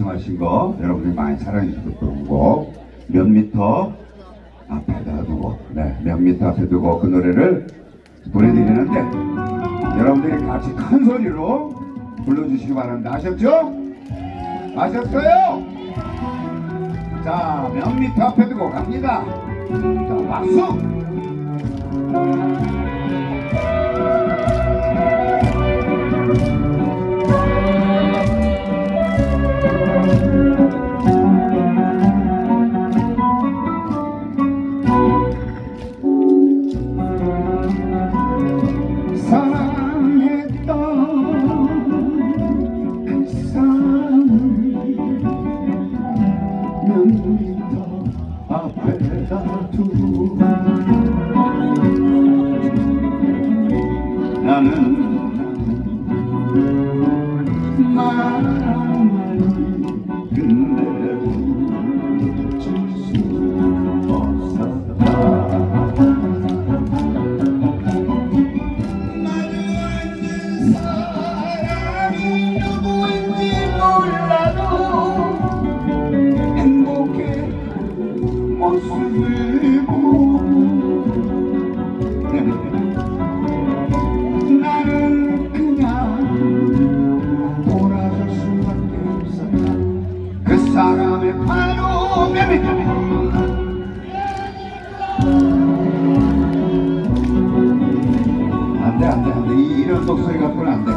요청하신 거 여러분들이 많이 사랑해 주셔서 그런 거몇 미터 앞에다 두고 네, 몇 미터 앞에 두고 그 노래를 보내드리는데 여러분들이 같이 큰 소리로 불러주시기 바랍니다. 아셨죠? 아셨어요? 자, 몇 미터 앞에 두고 갑니다. 자, 박수! 몇 미터 앞에다 두고 나는 나만이 멈 사람의 바로 안돼 안돼 안돼. 이런 목소리 갖고는 안돼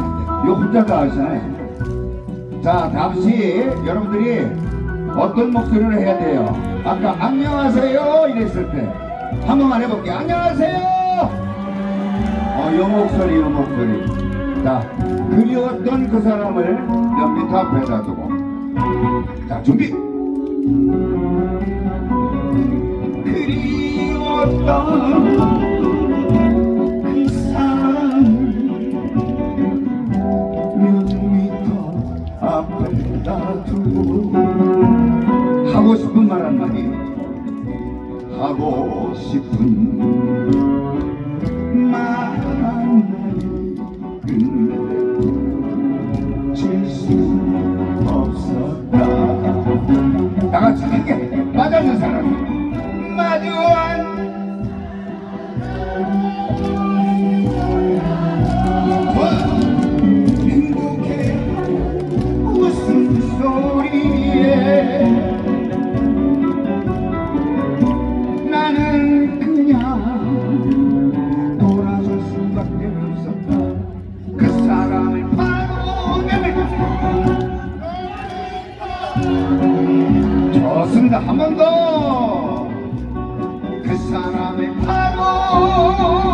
이거 혼자 다 하시네. 자 다시 여러분들이 어떤 목소리를 해야 돼요? 아까 안녕하세요 이랬을 때 한 번만 해볼게요. 안녕하세요. 어요 목소리 요 목소리. 자 그리웠던 그 사람을 몇 미터 앞에다 두고 자 준비. 그리웠던 그 사람을 몇 미터 앞에다 두고 하고 싶은 말 한마디. 하고 싶은 다 같이 함께 맞아준 사람 마주한 좋습니다 한번 더. 그 사람을 바로